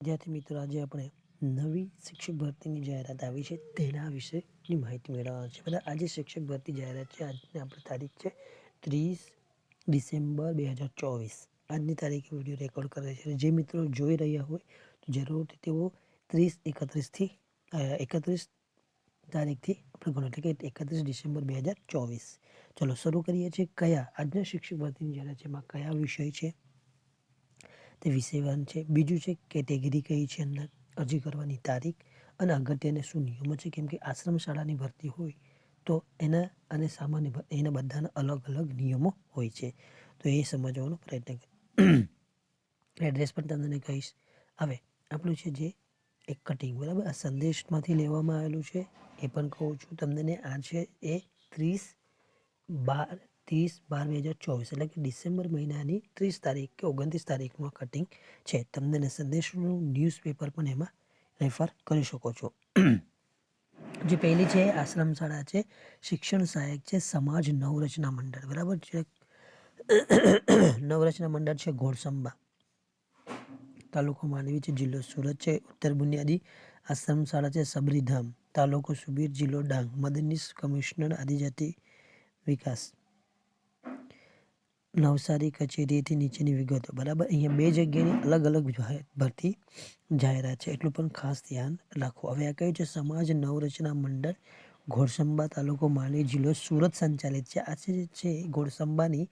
વિદ્યાર્થી મિત્રો, આજે આપણે નવી શિક્ષક ભરતીની જાહેરાત આવી છે. તેના વિશેની માહિતી મેળવવાની છે. બધા આજે શિક્ષક ભરતી જાહેરાત છે. આજની આપણી તારીખ છે ત્રીસ ડિસેમ્બર બે હજાર ચોવીસ. આજની તારીખે વીડિયો રેકોર્ડ કરે છે. જે મિત્રો જોઈ રહ્યા હોય, તો જરૂરથી તેઓ ત્રીસ એકત્રીસથી એકત્રીસ તારીખથી આપણે ગણો. એટલે કે એકત્રીસ ડિસેમ્બર બે હજાર ચોવીસ. ચલો, શરૂ કરીએ છીએ. કયા આજના શિક્ષક ભરતીની જાહેરાત છે? એમાં કયા વિષય છે? તે વિષયવાન છે. બીજું છે, કેટેગરી કઈ છે અંદર? અરજી કરવાની તારીખ અને અગત્યને શું નિયમો છે? કેમ કે આશ્રમ શાળાની ભરતી હોય તો એના અને સામાન્ય એના બધાના અલગ અલગ નિયમો હોય છે. તો એ સમજવાનો પ્રયત્ન એડ્રેસ પણ તમને કહીશ. હવે આપણું છે જે એક કટિંગ બરાબર? આ સંદેશમાંથી લેવામાં આવેલું છે, એ પણ કહું છું. તમને આ છે એ ત્રીસ બાર ત્રીસ બાર બે હજાર ચોવીસ એટલે કે ડિસેમ્બર મહિનાની ત્રીસ તારીખ કે ઓગણત્રીસ તારીખનું આ કટિંગ છે. તમને સંદેશનું ન્યૂઝપેપર પણ એમાં રેફર કરી શકો છો. જે પહેલી છે, આશ્રમ શાળા છે, શિક્ષણ સહાયક છે, સમાજ નવરચના મંડળ. બરાબર છે? નવરચના મંડળ છે ઘોડસંબા. તાલુકો માંડવી છે, જિલ્લો સુરત છે, ઉત્તર બુનિયાદી આશ્રમ શાળા છે, સબરીધામ. તાલુકો સુબીર, જિલ્લો ડાંગ. મદનીશ કમિશનર આદિજાતિ વિકાસ. નવસારી, કચેરીથી નીચેની વિગતો. બરાબર? અહીંયા બે જગ્યાની અલગ અલગ ભરતી જાહેરાત છે. એટલું પણ ખાસ ધ્યાન રાખો. હવે આ કયું છે, સમાજ નવરચના મંડળ, ઘોડસંબા તાલુકો, માંડવી જિલ્લો, સુરત સંચાલિત છે. આ છે, ઘોડસંબાની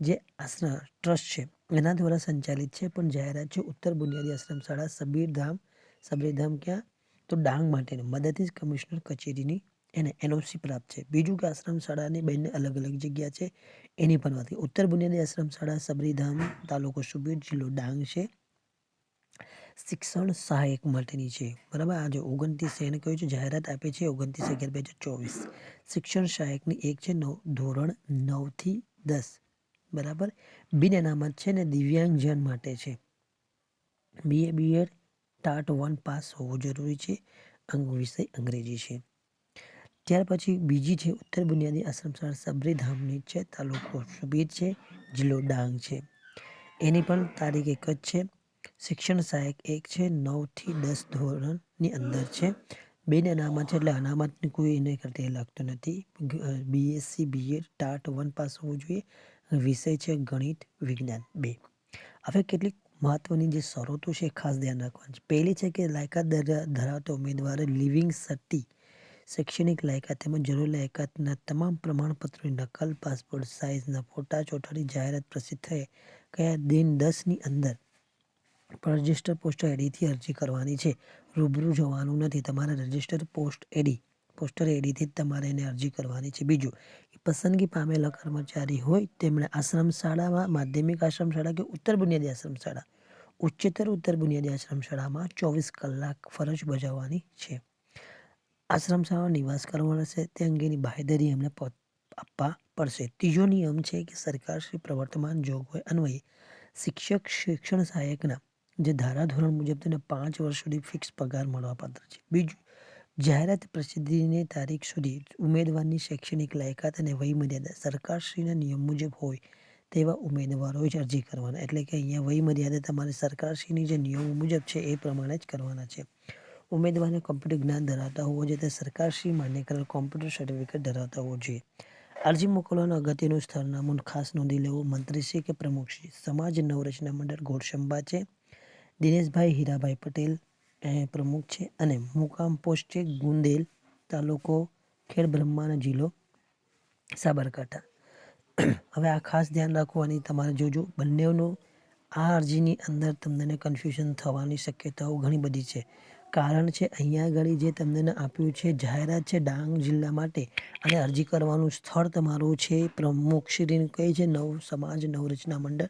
જે આશ્રમ, ટ્રસ્ટ છે, એના દ્વારા સંચાલિત છે, પણ જાહેરાત છે, ઉત્તર બુનિયાદી આશ્રમ શાળા, સબીરધામ, સબરીધામ ક્યાં? તો ડાંગ માટેની. મદદનીશ કમિશનર કચેરીની એને એનઓસી પ્રાપ્ત છે. બીજું કે આશ્રમ શાળાની બંને અલગ અલગ જગ્યા છે. એની પણ કરીએ. ઉત્તર બુનિયાદી આશ્રમ શાળા, સબરીધામ તાલુકો સુબીર જિલ્લો ડાંગ છે. શિક્ષણ સહાયક માટેની છે. બરાબર? આજે ઓગણત્રીસ એને કહ્યું છે, જાહેરાત આપી છે ઓગણત્રીસ અગિયાર બે હજાર ચોવીસ. શિક્ષણ સહાયકની એક છે નવ, ધોરણ નવથી દસ. બરાબર? બિન અનામત છે ને દિવ્યાંગજન માટે છે. BA BEd TAT one pass હોવું જરૂરી છે. અંગ વિષય અંગ્રેજી છે. ત્યાર પછી બીજી છે ઉત્તર બુનિયાદી આશ્રમ શાળા સબરીધામની છે તાલુકો સુબીર છે, જિલ્લો ડાંગ છે. એની પણ તારીખ એક જ છે. શિક્ષણ સહાયક એક છે નવથી દસ ધોરણની અંદર છે. બેન અનામત છે એટલે અનામતની કોઈ એને કરતા લાગતું નથી. BSc BEd TAT one pass હોવું જોઈએ. વિષય છે ગણિત, વિજ્ઞાન બે. હવે કેટલીક મહત્વની જે શરતો છે ખાસ ધ્યાન રાખવાની પહેલી છે કે લાયકાત ધરા- ધરાવતા ઉમેદવારે લિવિંગ સટ્ટી શૈક્ષણિક લાયકાત તેમજ જરૂરી લાયકાતના તમામ પ્રમાણપત્રોની નકલ, પાસપોર્ટ સાઇઝના ફોટા, ચોટાડી જાહેરાત પ્રસિદ્ધ થયે. કયા દિન દસની અંદર રજિસ્ટર પોસ્ટ એડીથી અરજી કરવાની છે? રૂબરૂ જવાનું નથી. તમારે register post AD post or એડીથી જ તમારે એને અરજી કરવાની છે. બીજું કે પસંદગી પામેલા કર્મચારી હોય તેમણે આશ્રમ શાળામાં માધ્યમિક આશ્રમ શાળા કે ઉત્તર બુનિયાદી આશ્રમ શાળા ઉચ્ચતર ઉત્તર બુનિયાદી આશ્રમ શાળામાં ચોવીસ કલાક ફરજ બજાવવાની છે. આશ્રમ શાળામાં નિવાસ કરવાનો છે. તે અંગેની બાહેધરી એમને આપવા પડશે. ત્રીજો નિયમ છે કે સરકારશ્રી પ્રવર્તમાન જોગવાઈ અન્વયે શિક્ષક શિક્ષણ સહાયકના જે ધારાધોરણ મુજબ તેને પાંચ વર્ષ સુધી ફિક્સ પગાર મળવાપાત્ર છે. બીજું, જાહેરાત પ્રસિદ્ધિની તારીખ સુધી ઉમેદવારની શૈક્ષણિક લાયકાત અને વયમર્યાદા સરકારશ્રીના નિયમ મુજબ હોય તેવા ઉમેદવારોએ જ અરજી કરવાના. એટલે કે અહીંયા વયમર્યાદા તમારે સરકારશ્રીની જે નિયમો મુજબ છે એ પ્રમાણે જ કરવાના છે. ઉમેદવારને કોમ્પ્યુટર જ્ઞાન ધરાવતા હોવો જોઈએ તે સરકારશ્રી માન્ય કરેલ કોમ્પ્યુટર સર્ટિફિકેટ ધરાવતા હોવો જોઈએ. અરજી મોકલવાનું અગત્યનું સ્થળનામું ખાસ નોંધી લેવું. મંત્રીશ્રી કે પ્રમુખશ્રી. સમાજ નવરચના મંડળ ઘોડશંબા છે. દિનેશભાઈ હીરાભાઈ પટેલ પ્રમુખ છે. અને મુકામ પોસ્ટ છે ગુંદેલ તાલુકો ખેડ બ્રહ્માનો જિલ્લો સાબરકાંઠા. હવે આ ખાસ ધ્યાન રાખવાની તમારે જોજો. બંનેનું આ અરજીની અંદર તમને કન્ફ્યુઝન થવાની શક્યતાઓ ઘણી બધી છે. કારણ છે, અહીંયા આગળ જે તમને આપ્યું છે, જાહેરાત છે ડાંગ જિલ્લા માટે. અને અરજી કરવાનું સ્થળ તમારું છે, પ્રમુખ શ્રી કઈ છે, નવ સમાજ નવરચના મંડળ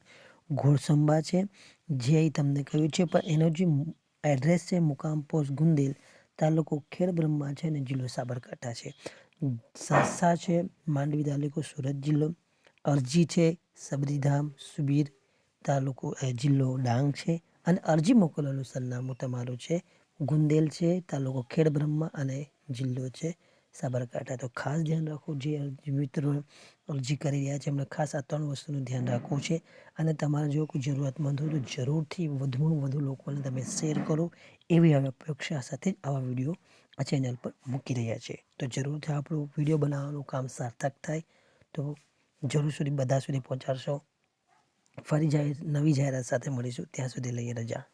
ઘોડસંબા છે, જે અહીં તમને કહ્યું છે. પણ એનો જે એડ્રેસ છે, મુકામ પોસ્ટ ગુંદેલ તાલુકો ખેડ બ્રહ્મા છે અને જિલ્લો સાબરકાંઠા છે. સાસા છે, માંડવી તાલુકો સુરત જિલ્લો. અરજી છે, સબરીધામ સુબીર તાલુકો જિલ્લો ડાંગ છે. અને અરજી મોકલવાનું સરનામું તમારું છે ગુંદેલ છે, તાલુકો ખેડ બ્રહ્મા અને જિલ્લો છે. સાબરકાંઠા તો ખાસ ધ્યાન રાખો જે મિત્રો અરજી કરી રહ્યા છે, એમને ખાસ આ ત્રણ વસ્તુનું ધ્યાન રાખવું છે. અને તમારે જો કોઈ જરૂરિયાતમંદ હોય તો જરૂરથી વધુમાં વધુ લોકોને તમે શેર કરો એવી હવે અપેક્ષા સાથે આવા વીડિયો આ ચેનલ પર મૂકી રહ્યા છે. તો જરૂરથી આપણું વીડિયો બનાવવાનું કામ સાર્થક થાય તો જરૂર સુધી બધા સુધી પહોંચાડશો. ફરી જાહેર નવી જાહેરાત સાથે મળીશું. ત્યાં સુધી લઈએ રજા.